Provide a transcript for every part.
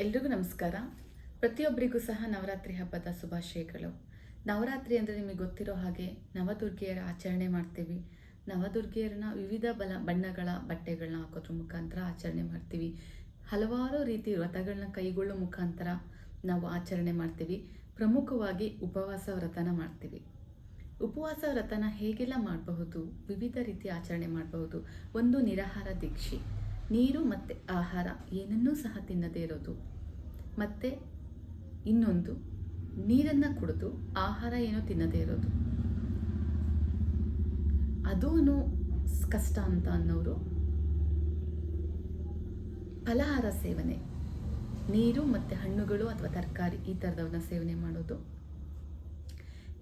ಎಲ್ರಿಗೂ ನಮಸ್ಕಾರ. ಪ್ರತಿಯೊಬ್ಬರಿಗೂ ಸಹ ನವರಾತ್ರಿ ಹಬ್ಬದ ಶುಭಾಶಯಗಳು. ನವರಾತ್ರಿ ಅಂದರೆ ನಿಮಗೆ ಗೊತ್ತಿರೋ ಹಾಗೆ ನವದುರ್ಗಿಯರ ಆಚರಣೆ ಮಾಡ್ತೀವಿ. ನವದುರ್ಗೆಯರನ್ನ ವಿವಿಧ ಬಲ ಬಣ್ಣಗಳ ಬಟ್ಟೆಗಳನ್ನ ಹಾಕೋದ್ರ ಮುಖಾಂತರ ಆಚರಣೆ ಮಾಡ್ತೀವಿ. ಹಲವಾರು ರೀತಿ ವ್ರತಗಳನ್ನ ಕೈಗೊಳ್ಳೋ ಮುಖಾಂತರ ನಾವು ಆಚರಣೆ ಮಾಡ್ತೀವಿ. ಪ್ರಮುಖವಾಗಿ ಉಪವಾಸ ವ್ರತನ ಮಾಡ್ತೀವಿ. ಉಪವಾಸ ವ್ರತನ ಹೇಗೆಲ್ಲ ಮಾಡಬಹುದು? ವಿವಿಧ ರೀತಿ ಆಚರಣೆ ಮಾಡಬಹುದು? ಒಂದು ನಿರಾಹಾರ ದೀಕ್ಷೆ. ನೀರು ಮತ್ತು ಆಹಾರ ಏನನ್ನೂ ಸಹ ತಿನ್ನದೇ ಇರೋದು. ಮತ್ತು ಇನ್ನೊಂದು, ನೀರನ್ನು ಕುಡಿದು ಆಹಾರ ಏನೂ ತಿನ್ನದೇ ಇರೋದು. ಅದೂ ಕಷ್ಟ ಅಂತ ಅನ್ನೋರು ಫಲಹಾರ ಸೇವನೆ. ನೀರು ಮತ್ತು ಹಣ್ಣುಗಳು ಅಥವಾ ತರಕಾರಿ ಈ ಥರದವನ್ನ ಸೇವನೆ ಮಾಡೋದು.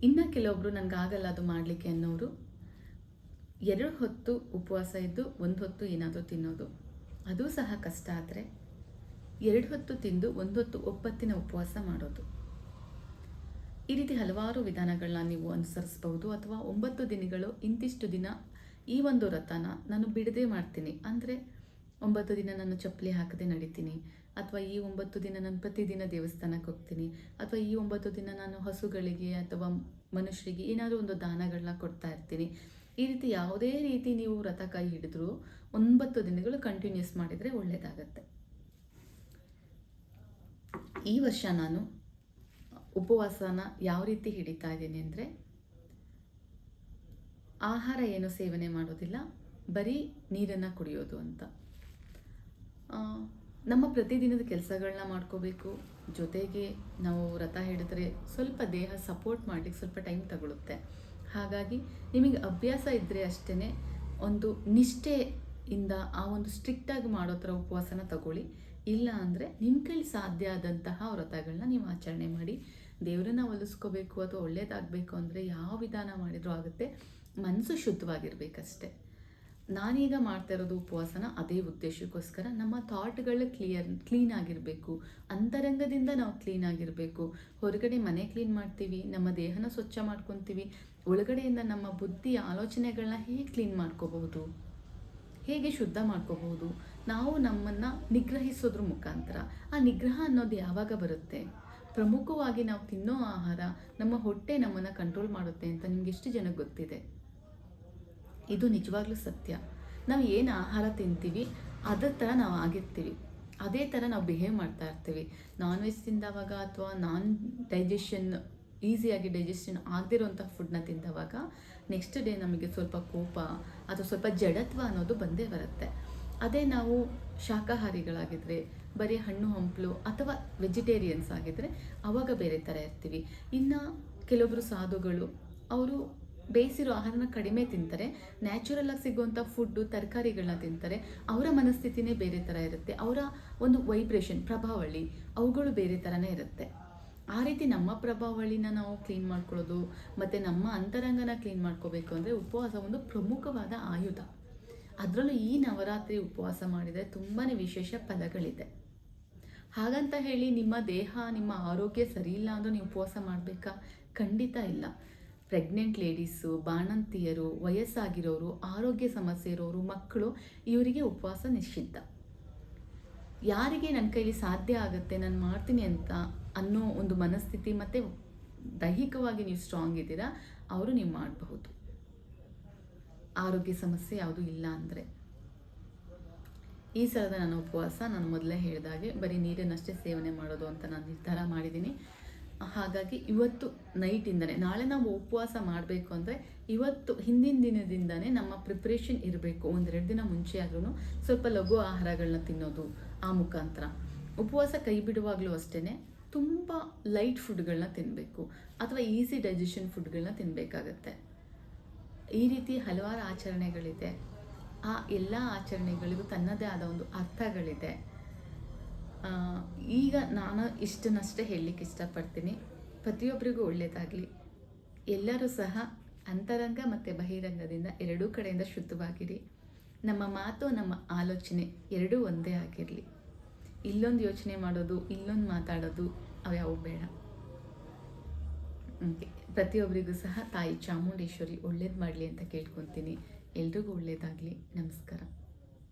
ಇನ್ನು ಕೆಲವೊಬ್ಬರು ನನಗಾಗಲ್ಲ ಅದು ಮಾಡಲಿಕ್ಕೆ ಅನ್ನೋರು ಎರಡು ಹೊತ್ತು ಉಪವಾಸ ಇದ್ದು ಒಂದು ಹೊತ್ತು ಏನಾದರೂ ತಿನ್ನೋದು. ಅದು ಸಹ ಕಷ್ಟ ಆದರೆ ಎರಡು ಹೊತ್ತು ತಿಂದು ಒಂದು ಹೊತ್ತು ಒಪ್ಪತ್ತಿನ ಉಪವಾಸ ಮಾಡೋದು. ಈ ರೀತಿ ಹಲವಾರು ವಿಧಾನಗಳನ್ನ ನೀವು ಅನುಸರಿಸಬಹುದು ಅಥವಾ ಒಂಬತ್ತು ದಿನಗಳು ಇಂತಿಷ್ಟು ದಿನ ಈ ಒಂದು ವ್ರತನ ನಾನು ಬಿಡದೆ ಮಾಡ್ತೀನಿ. ಅಂದರೆ ಒಂಬತ್ತು ದಿನ ನಾನು ಚಪ್ಪಲಿ ಹಾಕದೆ ನಡಿತೀನಿ. ಅಥವಾ ಈ ಒಂಬತ್ತು ದಿನ ನಾನು ಪ್ರತಿದಿನ ದೇವಸ್ಥಾನಕ್ಕೆ ಹೋಗ್ತೀನಿ. ಅಥವಾ ಈ ಒಂಬತ್ತು ದಿನ ನಾನು ಹಸುಗಳಿಗೆ ಅಥವಾ ಮನುಷ್ಯರಿಗೆ ಏನಾದರೂ ಒಂದು ದಾನಗಳನ್ನ ಕೊಡ್ತಾ ಇರ್ತೀನಿ. ಈ ರೀತಿ ಯಾವುದೇ ರೀತಿ ನೀವು ವ್ರತ ಕೈ ಹಿಡಿದ್ರು ಒಂಬತ್ತು ದಿನಗಳು ಕಂಟಿನ್ಯೂಸ್ ಮಾಡಿದರೆ ಒಳ್ಳೆಯದಾಗತ್ತೆ ಈ ವರ್ಷ ನಾನು ಉಪವಾಸನ ಯಾವ ರೀತಿ ಹಿಡಿತಾ ಇದ್ದೀನಿ ಅಂದರೆ ಆಹಾರ ಏನು ಸೇವನೆ ಮಾಡೋದಿಲ್ಲ, ಬರೀ ನೀರನ್ನು ಕುಡಿಯೋದು ಅಂತ. ನಮ್ಮ ಪ್ರತಿದಿನದ ಕೆಲಸಗಳನ್ನ ಮಾಡ್ಕೋಬೇಕು, ಜೊತೆಗೆ ನಾವು ವ್ರತ ಹಿಡಿದ್ರೆ ಸ್ವಲ್ಪ ದೇಹ ಸಪೋರ್ಟ್ ಮಾಡಲಿಕ್ಕೆ ಸ್ವಲ್ಪ ಟೈಮ್ ತಗೊಳುತ್ತೆ. ಹಾಗಾಗಿ ನಿಮಗೆ ಅಭ್ಯಾಸ ಇದ್ದರೆ ಅಷ್ಟೇ ಒಂದು ನಿಷ್ಠೆಯಿಂದ ಆ ಒಂದು ಸ್ಟ್ರಿಕ್ಟಾಗಿ ಮಾಡೋ ಥರ ಉಪವಾಸನ ತಗೊಳ್ಳಿ. ಇಲ್ಲ ಅಂದರೆ ನಿಮ್ಮ ಕೈಲಿ ಸಾಧ್ಯ ಆದಂತಹ ವ್ರತಗಳನ್ನ ನೀವು ಆಚರಣೆ ಮಾಡಿ. ದೇವರನ್ನ ಒಲಿಸ್ಕೋಬೇಕು ಅಥವಾ ಒಳ್ಳೇದಾಗಬೇಕು ಅಂದರೆ ಯಾವ ವಿಧಾನ ಮಾಡಿದರೂ ಆಗುತ್ತೆ. ಮನಸ್ಸು ಶುದ್ಧವಾಗಿರ್ಬೇಕಷ್ಟೆ. ನಾನೀಗ ಮಾಡ್ತಾ ಇರೋದು ಉಪವಾಸನ ಅದೇ ಉದ್ದೇಶಕ್ಕೋಸ್ಕರ ನಮ್ಮ ಥಾಟ್ಗಳು ಕ್ಲಿಯರ್, ಕ್ಲೀನ್ ಆಗಿರಬೇಕು. ಅಂತರಂಗದಿಂದ ನಾವು ಕ್ಲೀನ್ ಆಗಿರಬೇಕು. ಹೊರಗಡೆ ಮನೆ ಕ್ಲೀನ್ ಮಾಡ್ತೀವಿ, ನಮ್ಮ ದೇಹನ ಸ್ವಚ್ಛ ಮಾಡ್ಕೊತೀವಿ, ಒಳಗಡೆಯಿಂದ ನಮ್ಮ ಬುದ್ಧಿ ಆಲೋಚನೆಗಳನ್ನ ಹೇಗೆ ಕ್ಲೀನ್ ಮಾಡ್ಕೋಬಹುದು? ಹೇಗೆ ಶುದ್ಧ ಮಾಡ್ಕೋಬಹುದು? ನಾವು ನಮ್ಮನ್ನು ನಿಗ್ರಹಿಸೋದ್ರ ಮುಖಾಂತರ. ಆ ನಿಗ್ರಹ ಅನ್ನೋದು ಯಾವಾಗ ಬರುತ್ತೆ? ಪ್ರಮುಖವಾಗಿ ನಾವು ತಿನ್ನೋ ಆಹಾರ ನಮ್ಮ ಹೊಟ್ಟೆ ನಮ್ಮನ್ನು ಕಂಟ್ರೋಲ್ ಮಾಡುತ್ತೆ ಅಂತ ನಿಮ್ಗೆ ಎಷ್ಟು ಜನಕ್ಕೆ ಗೊತ್ತಿದೆ? ಇದು ನಿಜವಾಗ್ಲೂ ಸತ್ಯ. ನಾವು ಏನು ಆಹಾರ ತಿಂತೀವಿ ಅದೇ ಥರ ನಾವು ಆಗಿರ್ತೀವಿ. ಅದೇ ಥರ ನಾವು ಬಿಹೇವ್ ಮಾಡ್ತಾ ಇರ್ತೀವಿ. ನಾನ್ ವೆಜ್ ತಿಂದವಾಗ ಅಥವಾ ನಾನ್ ಡೈಜೆಷನ್ ಈಸಿಯಾಗಿ ಡೈಜೆಷನ್ ಆಗದಿರೋಂಥ ಫುಡ್ನ ತಿಂದವಾಗ ನೆಕ್ಸ್ಟ್ ಡೇ ನಮಗೆ ಸ್ವಲ್ಪ ಕೋಪ ಅಥವಾ ಸ್ವಲ್ಪ ಜಡತ್ವ ಅನ್ನೋದು ಬಂದೇ ಬರುತ್ತೆ. ಅದೇ ನಾವು ಶಾಖಾಹಾರಿಗಳಾಗಿದ್ದರೆ ಬರೀ ಹಣ್ಣು, ಹಂಪಲು ಅಥವಾ ವೆಜಿಟೇರಿಯನ್ಸ್ ಆಗಿದ್ದರೆ ಅವಾಗ ಬೇರೆ ಥರ ಇರ್ತೀವಿ. ಇನ್ನು ಕೆಲವೊಬ್ಬರು ಸಾಧುಗಳು, ಅವರು ಬೇಯಿಸಿರೋ ಆಹಾರನ ಕಡಿಮೆ ತಿಂತಾರೆ. ನ್ಯಾಚುರಲ್ ಆಗಿ ಸಿಗುವಂಥ ಫುಡ್ಡು ತರಕಾರಿಗಳನ್ನ ತಿಂತಾರೆ. ಅವರ ಮನಸ್ಥಿತಿನೇ ಬೇರೆ ಥರ ಇರುತ್ತೆ. ಅವರ ಒಂದು ವೈಬ್ರೇಷನ್ ಪ್ರಭಾವಳಿ, ಅವುಗಳು ಬೇರೆ ಥರನೇ ಇರುತ್ತೆ. ಆ ರೀತಿ ನಮ್ಮ ಪ್ರಭಾವಳಿನ ನಾವು ಕ್ಲೀನ್ ಮಾಡ್ಕೊಳ್ಳೋದು, ಮತ್ತು ನಮ್ಮ ಅಂತರಂಗನ ಕ್ಲೀನ್ ಮಾಡ್ಕೋಬೇಕು ಅಂದರೆ ಉಪವಾಸ ಒಂದು ಪ್ರಮುಖವಾದ ಆಯುಧ. ಅದರಲ್ಲೂ ಈ ನವರಾತ್ರಿ ಉಪವಾಸ ಮಾಡಿದರೆ ತುಂಬಾ ವಿಶೇಷ ಫಲಗಳಿದೆ. ಹಾಗಂತ ಹೇಳಿ ನಿಮ್ಮ ದೇಹ, ನಿಮ್ಮ ಆರೋಗ್ಯ ಸರಿ ಇಲ್ಲ ಅಂದರೂ ನೀವು ಉಪವಾಸ ಮಾಡಬೇಕಾ? ಖಂಡಿತ ಇಲ್ಲ. ಪ್ರೆಗ್ನೆಂಟ್ ಲೇಡೀಸು ಬಾಣಂತಿಯರು, ವಯಸ್ಸಾಗಿರೋರು, ಆರೋಗ್ಯ ಸಮಸ್ಯೆ ಇರೋರು, ಮಕ್ಕಳು ಇವರಿಗೆ ಉಪವಾಸ ನಿಶ್ಚಿತ. ಯಾರಿಗೆ ನನ್ನ ಕೈಲಿ ಸಾಧ್ಯ ಆಗುತ್ತೆ, ನಾನು ಮಾಡ್ತೀನಿ ಅಂತ ಅನ್ನೋ ಒಂದು ಮನಸ್ಥಿತಿ ಮತ್ತು ದೈಹಿಕವಾಗಿ ನೀವು ಸ್ಟ್ರಾಂಗ್ ಇದ್ದೀರಾ, ಅವರು ನೀವು ಮಾಡಬಹುದು. ಆರೋಗ್ಯ ಸಮಸ್ಯೆ ಯಾವುದೂ ಇಲ್ಲ ಅಂದರೆ. ಈ ಸಲದ ನನ್ನ ಉಪವಾಸ ನಾನು ಮೊದಲೇ ಹೇಳಿದಾಗೆ ಬರೀ ನೀರನ್ನಷ್ಟೇ ಸೇವನೆ ಮಾಡೋದು ಅಂತ ನಾನು ನಿರ್ಧಾರ ಮಾಡಿದ್ದೀನಿ. ಹಾಗಾಗಿ ಇವತ್ತು ನೈಟಿಂದನೇ, ನಾಳೆ ನಾವು ಉಪವಾಸ ಮಾಡಬೇಕು ಅಂದರೆ ಇವತ್ತು ಹಿಂದಿನ ದಿನದಿಂದನೇ ನಮ್ಮ ಪ್ರಿಪ್ರೇಷನ್ ಇರಬೇಕು, ಒಂದೆರಡು ದಿನ ಮುಂಚೆ ಆದ್ರೂ ಸ್ವಲ್ಪ ಲಘು ಆಹಾರಗಳನ್ನ ತಿನ್ನೋದು ಆ ಮುಖಾಂತರ. ಉಪವಾಸ ಕೈ ಬಿಡುವಾಗಲೂ ಅಷ್ಟೇ ತುಂಬ ಲೈಟ್ ಫುಡ್ಗಳನ್ನ ತಿನ್ನಬೇಕು ಅಥವಾ ಈಸಿ ಡೈಜೆಷನ್ ಫುಡ್ಗಳನ್ನ ತಿನ್ನಬೇಕಾಗತ್ತೆ ಈ ರೀತಿ ಹಲವಾರು ಆಚರಣೆಗಳಿದೆ. ಆ ಎಲ್ಲ ಆಚರಣೆಗಳಿಗೂ ತನ್ನದೇ ಆದ ಒಂದು ಅರ್ಥಗಳಿದೆ. ಈಗ ನಾನು ಇಷ್ಟನ್ನಷ್ಟೇ ಹೇಳಲಿಕ್ಕೆ ಇಷ್ಟಪಡ್ತೀನಿ. ಪ್ರತಿಯೊಬ್ಬರಿಗೂ ಒಳ್ಳೆಯದಾಗಲಿ ಎಲ್ಲರೂ ಸಹ ಅಂತರಂಗ ಮತ್ತು ಬಹಿರಂಗದಿಂದ ಎರಡೂ ಕಡೆಯಿಂದ ಶುದ್ಧವಾಗಿರಿ. ನಮ್ಮ ಮಾತು, ನಮ್ಮ ಆಲೋಚನೆ ಎರಡೂ ಒಂದೇ ಆಗಿರಲಿ. ಇಲ್ಲೊಂದು ಯೋಚನೆ ಮಾಡೋದು, ಇಲ್ಲೊಂದು ಮಾತಾಡೋದು ಅವ್ಯಾವು ಬೇಡ. ಪ್ರತಿಯೊಬ್ಬರಿಗೂ ಸಹ ತಾಯಿ ಚಾಮುಂಡೇಶ್ವರಿ ಒಳ್ಳೇದು ಮಾಡಲಿ ಅಂತ ಕೇಳ್ಕೊತೀನಿ. ಎಲ್ರಿಗೂ ಒಳ್ಳೆಯದಾಗಲಿ ನಮಸ್ಕಾರ.